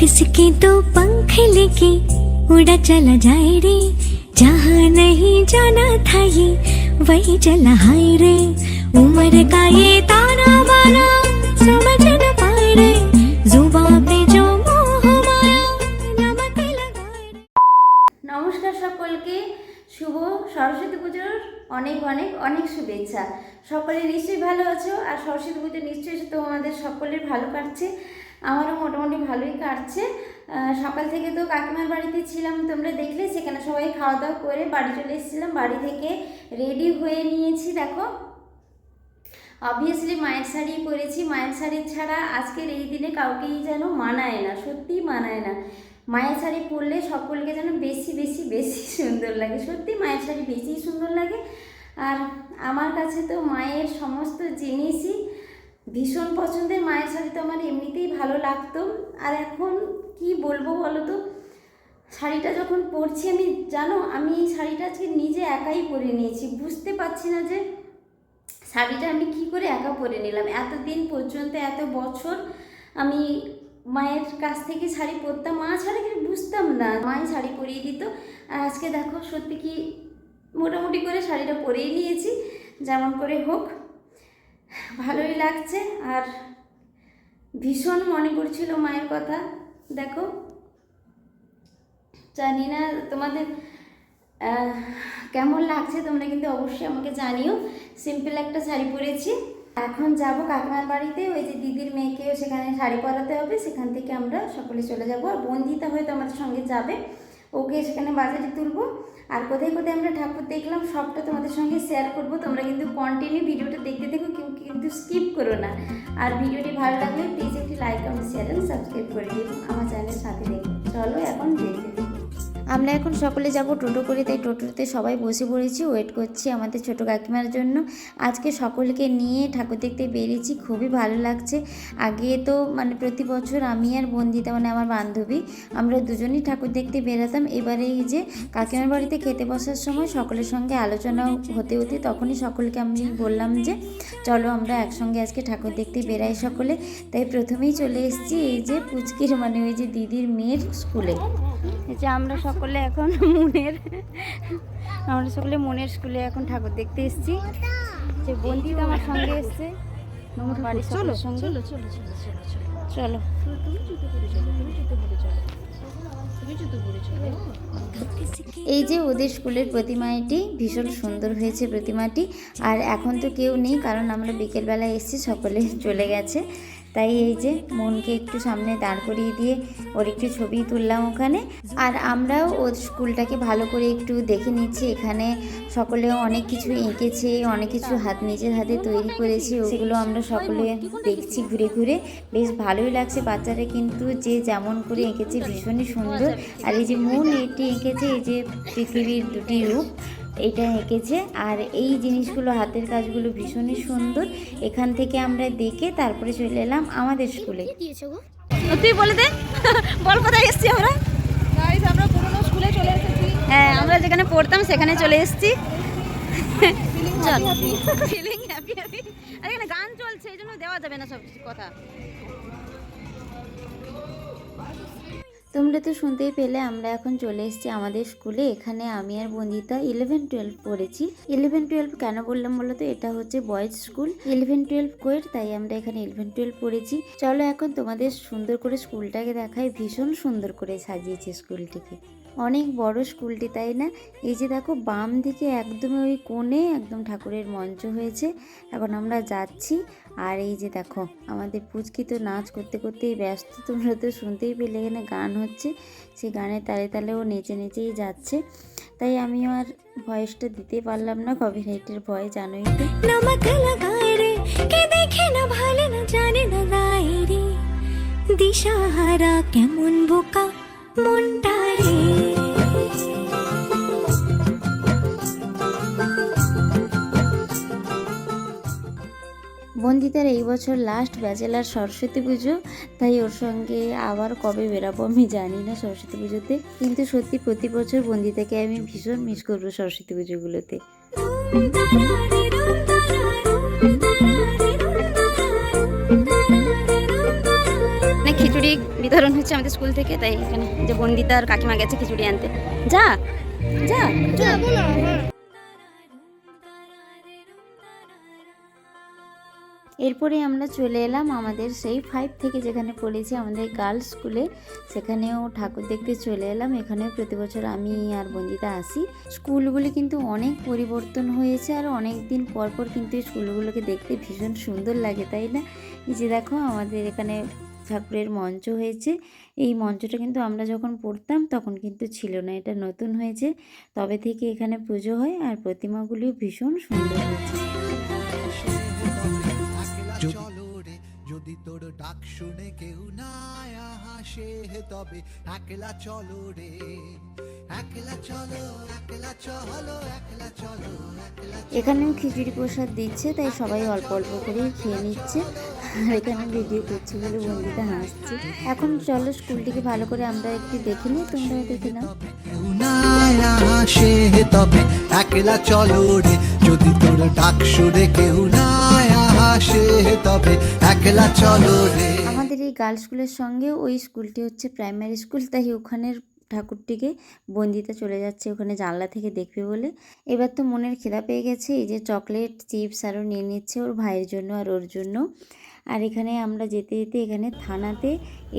किसके तो पंख लेके उड़ा चला जाए रे जहाँ नहीं जाना था ये वही चला हाय रे उम्र का ये ताना बाना समझ न पाए रे जुबा पे जो मोह माया नमक लगाए रे নমস্কার সকলকে শুভ সরস্বতী পুজোর অনেক অনেক অনেক শুভেচ্ছা সকলে নিশ্চয়ই ভালো আছো আর সরস্বতী পুজো নিশ্চয়ই তো আমাদের সকলের ভালো কাটছে আমারও মোটামুটি ভালোই কাটছে। সকাল থেকে তো কাকিমার বাড়িতে ছিলাম, তোমরা দেখলে সেখানে সবাই খাওয়া দাওয়া করে বাড়ি চলে এসেছিলাম। বাড়ি থেকে রেডি হয়ে নিয়েছি, দেখো। অবভিয়াসলি মায়ের শাড়ি পরেছি। মায়ের শাড়ি ছাড়া আজকের এই দিনে কাউকেই যেন মানায় না, সত্যিই মানায় না। মায়ের শাড়ি পরলে সকলকে যেন বেশি বেশি বেশি সুন্দর লাগে। সত্যি মায়ের শাড়ি বেশি সুন্দর লাগে। আর আমার কাছে তো মায়ের সমস্ত জিনিসই ভীষণ পছন্দের মায়ের শাড়ি তো আমার এমনিতেই ভালো লাগতো। আর এখন কি বলব বলো তো? শাড়িটা যখন পরছি আমি, জানো, আমি এই শাড়িটা আজকে নিজে একাই পরে নিয়েছি। বুঝতে পারছি না যে শাড়িটা আমি কি করে একা পরে নিলাম। এতদিন পর্যন্ত, এত বছর আমি মায়ের কাছ থেকে শাড়ি পরতাম। মা ছাড়া কিছু বুঝতাম না। মায়ের শাড়ি পরিয়ে দিত। আর আজকে দেখো, সত্যি কি মোটামুটি করে শাড়িটা পরেই নিয়েছি। যেমন করে হোক। ভালোই লাগছে আর ভীষণ মনে পড়ছিল মায়ের কথা। দেখো, জানি না তোমাদের কেমন লাগছে, তোমরা কিন্তু অবশ্যই আমাকে জানিও। সিম্পল একটা শাড়ি পরেছি। এখন যাব কাকিমার বাড়িতে, ওই যে দিদির মেয়েকেও সেখানে শাড়ি পরাতে হবে, সেখান থেকে আমরা সকলে চলে যাব। আর বন্দিতা হয়তো আমাদের সঙ্গে যাবে। ওকে সেখানে বাজারে তুলবো। আর কোথায় কোথায় আমরা ঠাকুর দেখলাম, সবটা তোমাদের সঙ্গে শেয়ার করব। তোমরা কিন্তু কন্টিনিউ ভিডিওটা দেখতে দেখো, কেউ কিন্তু স্কিপ করো না। আর ভিডিওটি ভালো লাগলে প্লিজ একটি লাইক কমেন্ট শেয়ার এবং সাবস্ক্রাইব করে দিও। আমার চ্যানেলের সাথে দেখো। চলো এখন দেখতে দেখো আমরা এখন সকলে যাব টোটো করে, তাই টোটোতে সবাই বসে পড়েছি ওয়েট করছি আমাদের ছোট কাকিমার জন্য। আজকে সকলকে নিয়ে ঠাকুর দেখতে বেরিয়েছি, খুবই ভালো লাগছে। আগে তো মানে প্রতি বছর আমি আর বন্দিতা মানে আমার বান্ধবী, আমরা দুজনেই ঠাকুর দেখতে বেরাতাম। এবারে এই যে কাকিমার বাড়িতে খেতে বসার সময় সকলের সঙ্গে আলোচনা হতে হতে তখনই সকলকে আমি বললাম যে, চলো আমরা একসঙ্গে আজকে ঠাকুর দেখতে বেরাই সকলে। তাই প্রথমেই চলে এসেছি এই যে পুচকির মানে ওই যে দিদির মেয়ের স্কুলে। যে আমরা সকলে এখন মনের আমরা সকলে মনের স্কুলে এখন ঠাকুর দেখতে এসেছি। যে বন্দিত আমার সঙ্গে এসছে। চলো চলো এই যে ওদের স্কুলের প্রতিমাটি ভীষণ সুন্দর হয়েছে প্রতিমাটি। আর এখন তো কেউ নেই কারণ আমরা বিকেলবেলা এসেছি সকলে চলে গেছে। তাই এই যে মনকে একটু সামনে দাঁড় করিয়ে দিয়ে ওর একটু ছবি তুললাম ওখানে। আর আমরাও ওর স্কুলটাকে ভালো করে একটু দেখে নিচ্ছি। এখানে সকলে অনেক কিছু এঁকেছে, অনেক কিছু হাত নিজের হাতে তৈরি করেছে। ওগুলো আমরা সকলে দেখছি ঘুরে ঘুরে। বেশ ভালোই লাগছে বাচ্চারা কিন্তু যে যেমন করে এঁকেছে ভীষণই সুন্দর। আর এই যে মন এটি এঁকেছে, এই যে পৃথিবীর দুটি রূপ। এটা এঁকেছে। আর এই জিনিসগুলো হাতের কাজগুলো ভীষণই সুন্দর। এখান থেকে আমরা দেখে তারপরে চলে এলাম আমাদের স্কুলে। তুই বলে দে। বল কোথায় এসছি আমরা? আমরা পুরনো স্কুলে চলে এসেছি। হ্যাঁ আমরা যেখানে পড়তাম সেখানে চলে এসেছি। চল। ফিলিং হ্যাপি হ্যাপি আর এখানে গান চলছে এই জন্য দেওয়া যাবে না সব কিছু কথা। তোমরা তো শুনতেই পেলে, আমরা এখন চলে এসেছি আমাদের স্কুলে। এখানে আমি আর বন্দিতা ইলেভেন টুয়েলভ পড়েছি। ইলেভেন টুয়েলভ কেন বললাম বলো তো এটা হচ্ছে বয়েজ স্কুল ইলেভেন টুয়েলভ কোয়ের তাই আমরা এখানে ইলেভেন টুয়েলভ পড়েছি। চলো এখন তোমাদের সুন্দর করে স্কুলটাকে দেখায় ভীষণ সুন্দর করে সাজিয়েছে স্কুলটিকে। অনেক বড় স্কুলটি, তাই না? এই যে দেখো, বাম দিকে একদম ওই কোণে একদম ঠাকুরের মঞ্চ হয়েছে। এখন আমরা যাচ্ছি। আর এই যে দেখো, আমাদের পুচকি তো নাচ করতে করতেই ব্যস্ত, তোমরা তো শুনতেই পেলে এখানে গান হচ্ছে। সেই গানের তালে তালে ও নেচে নেচেই যাচ্ছে। তাই আমি আর ভয়েসটা দিতে পারলাম না কপিরাইটের ভয়, জানোই দিশাহারা কেমন বোকা, মনটা বন্দিতার এই বছর লাস্ট ব্যাচেলার সরস্বতী পুজো। তাই ওর সঙ্গে আবার কবে বেরাবো আমি জানি না সরস্বতী পুজোতে। কিন্তু সত্যি প্রতি বছর বন্দিতাকে আমি ভীষণ মিস করব সরস্বতী পুজোগুলোতে। খিচুড়ি বিতরণ হচ্ছে হচ্ছে আমাদের স্কুল থেকে তাই এখানে যে বন্দিতা আর কাকিমা গেছে খিচুড়ি আনতে। যা যা। এরপরে আমরা চলে এলাম আমাদের সেই ফাইভ থেকে যেখানে পড়েছি, আমাদের গার্লস স্কুলে সেখানেও ঠাকুর দেখতে চলে এলাম। এখানেও প্রতি বছর আমি আর বন্দিতা আসি। স্কুলগুলি কিন্তু অনেক পরিবর্তন হয়েছে আর অনেক দিন পর পর কিন্তু স্কুলগুলোকে দেখতে ভীষণ সুন্দর লাগে, তাই না? যে দেখো, আমাদের এখানে ঠাকুরের মঞ্চ হয়েছে। এই মঞ্চটা কিন্তু আমরা যখন পড়তাম তখন কিন্তু ছিল না, এটা নতুন হয়েছে। তবে থেকে এখানে পুজো হয় আর প্রতিমাগুলিও ভীষণ সুন্দর হয়েছে। চলো রে যদি তোর ডাক শুনে কেউ না হাসে তবে একলা চলো রে। একলা চলো একলা চলো একলা চলো এখানেও খিচুড়ি প্রসাদ দিচ্ছে তাই সবাই অল্প অল্প করেই খেয়ে নিচ্ছে। আর এখানে ভিডিও করছি বলে বন্ধুটা হাসছে। এখন চলো স্কুলটিকে ভালো করে আমরা একটু দেখে নিই তোমরা দেখে নাও। তবে একলা চলো রে। যদি তোর ডাক শুনে কেউ না হাসে তবে একলা চলো রে। আমাদের এই গার্লস স্কুলের সঙ্গে ওই স্কুলটি হচ্ছে প্রাইমারি স্কুল, তাই ওখানের ঠাকুরটিকে বন্দিতে চলে যাচ্ছে, ওখানে জানলা থেকে দেখবে বলে। এবার তো মনের খিদা পেয়ে গেছে, এই যে চকলেট, চিপস আরও নিয়ে নিচ্ছে ওর ভাইয়ের জন্য আর ওর জন্য। আর এখানে আমরা যেতে যেতে এখানে থানাতে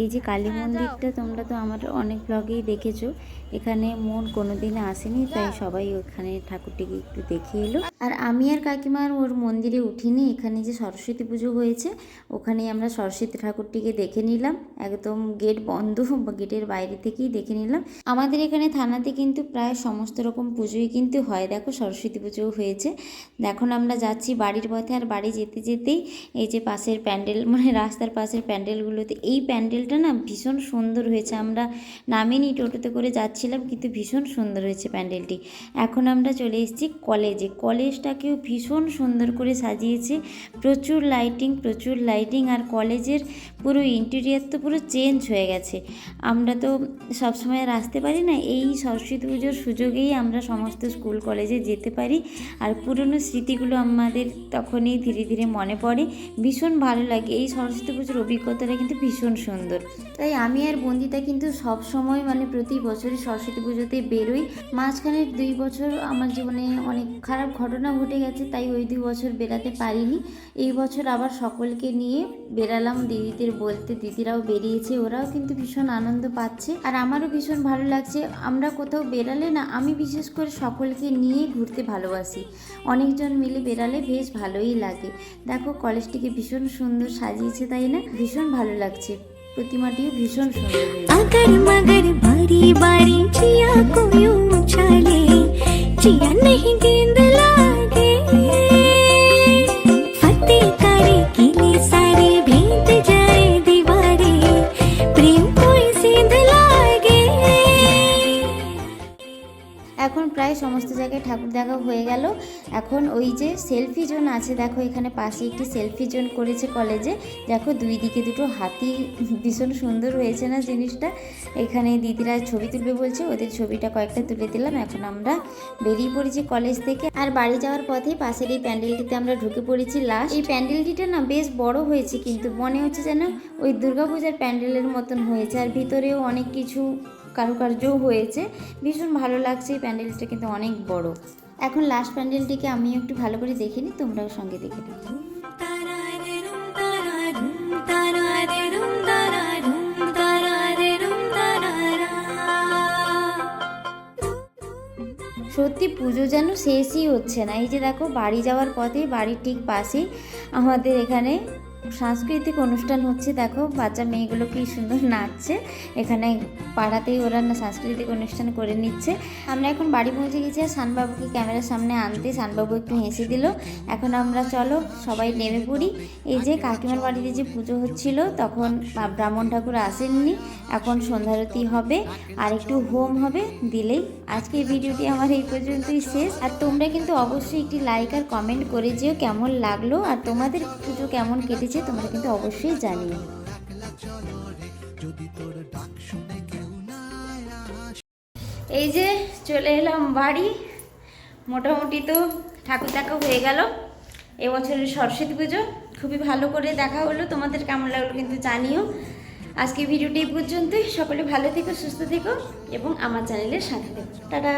এই যে কালী মন্দিরটা তোমরা তো আমার অনেক ব্লগেই দেখেছ। এখানে মন কোনো দিন আসেনি তাই সবাই ওখানে ঠাকুরটিকে একটু দেখে এলো। আর আমি আর কাকিমার ওর মন্দিরে উঠিনি এখানে যে সরস্বতী পুজো হয়েছে ওখানে আমরা সরস্বতী ঠাকুরটিকে দেখে নিলাম। একদম গেট বন্ধ বা গেটের বাইরে থেকেই দেখে নিলাম। আমাদের এখানে থানাতে কিন্তু প্রায় সমস্ত রকম পুজোই কিন্তু হয়। দেখো সরস্বতী পুজোও হয়েছে। এখন আমরা যাচ্ছি বাড়ির পথে। আর বাড়ি যেতে যেতেই এই যে পাশের প্যান্ডেল মানে রাস্তার পাশের প্যান্ডেলগুলোতে, এই প্যান্ডেলটা না ভীষণ সুন্দর হয়েছে। আমরা নামিনি টোটোতে করে যাচ্ছিলাম, কিন্তু ভীষণ সুন্দর হয়েছে প্যান্ডেলটি। এখন আমরা চলে এসেছি কলেজে। কলেজটাকেও ভীষণ সুন্দর করে সাজিয়েছে। প্রচুর লাইটিং প্রচুর লাইটিং, আর কলেজের পুরো ইন্টেরিয়ার তো পুরো চেঞ্জ হয়ে গেছে। আমরা তো সবসময় আর আসতে পারি না, এই সরস্বতী পুজোর সুযোগেই আমরা সমস্ত স্কুল কলেজে যেতে পারি। আর পুরনো স্মৃতিগুলো আমাদের তখনই ধীরে ধীরে মনে পড়ে। ভীষণ ভালো লাগে, এই সরস্বতী পুজোর অভিজ্ঞতাটা কিন্তু ভীষণ সুন্দর। তাই আমি আর বন্দিতা কিন্তু সব সময় মানে প্রতি বছরই সরস্বতী পুজোতে বেরোই। মাঝখানের দুই বছর আমার জীবনে অনেক খারাপ ঘটনা ঘটে গেছে, তাই ওই দুই বছর বেরাতে পারিনি। এই বছর আবার সকলকে নিয়ে বেরালাম দিদিদের বলতে দিদিরাও বেরিয়েছে, ওরাও কিন্তু ভীষণ আনন্দ পাচ্ছে। আর আমারও ভীষণ ভালো লাগছে, আমরা কোথাও বেরালে না, আমি বিশেষ করে সকলকে নিয়ে ঘুরতে ভালোবাসি। অনেকজন মিলে বেরালে বেশ ভালোই লাগে। দেখো, কলেজটিকে ভীষণ সুন্দর সাজিয়েছে, তাই না? ভীষণ ভালো লাগছে। প্রতিমাটিও ভীষণ সুন্দর বাড়ি চিয়া চিয়া গেন্দলা প্রায় সমস্ত জায়গায় ঠাকুর দেখা হয়ে গেল। এখন ওই যে সেলফি জোন আছে, দেখো এখানে পাশে একটি সেলফি জোন করেছে কলেজে দেখো দুই দিকে দুটো হাতি, ভীষণ সুন্দর হয়েছে না জিনিসটা? এখানে দিদিরা ছবি তুলবে বলছে, ওদের ছবিটা কয়েকটা তুলে দিলাম, এখন আমরা বেরিয়ে পড়েছি কলেজ থেকে। আর বাড়ি যাওয়ার পথে পাশের এই প্যান্ডেলটিতে আমরা ঢুকে পড়েছি লাস্ট এই প্যান্ডেলটিটা না বেশ বড় হয়েছে কিন্তু মনে হচ্ছে যেন ওই দুর্গাপূজার প্যান্ডেলের মতন হয়েছে, আর ভিতরেও অনেক কিছু কারুকার্যও হয়েছে। ভীষণ ভালো লাগছে এই প্যান্ডেলটা কিন্তু অনেক বড়। এখন লাস্ট প্যান্ডেলটিকে আমি একটু ভালো করে দেখে নিই, তোমরাও সঙ্গে দেখে নিই সত্যি পুজো যেন শেষই হচ্ছে না। এই যে দেখো, বাড়ি যাওয়ার পথে বাড়ির ঠিক পাশেই আমাদের এখানে সাংস্কৃতিক অনুষ্ঠান হচ্ছে, দেখো বাচ্চা মেয়েগুলো কি সুন্দর নাচছে। এখানে পাড়াতেই ওরা না সাংস্কৃতিক অনুষ্ঠান করে নিচ্ছে। আমরা এখন বাড়ি পৌঁছে গেছি আর সানবাবুকে ক্যামেরার সামনে আনতে শানবাবু একটু হেসে দিল। এখন আমরা চলো সবাই নেমে পড়ি। এই যে কাকিমার বাড়িতে যে পুজো হচ্ছিল, তখন ব্রাহ্মণ ঠাকুর আসেননি। এখন সন্ধ্যারতি হবে, আর একটু হোম হবে দিলেই। আজকে ভিডিওটি আমার এই পর্যন্তই শেষ। আর তোমরা কিন্তু অবশ্যই একটি লাইক আর কমেন্ট করে যেও কেমন লাগল, আর তোমাদের পুজো কেমন কেটেছে তোমরা কিন্তু অবশ্যই জানিও। এই যে চলে এলাম বাড়ি, মোটামুটি তো ঠাকুর দেখা হয়ে গেল। এবছরের সরস্বতী পুজো, খুবই ভালো করে দেখা হলো, তোমাদের কেমন লাগল কিন্তু জানিও। আজকে ভিডিওটি পর্যন্তই, সকলে ভালো থেকো, সুস্থ থেকো, এবং আমার চ্যানেলের সাথে থেকো। টাটা!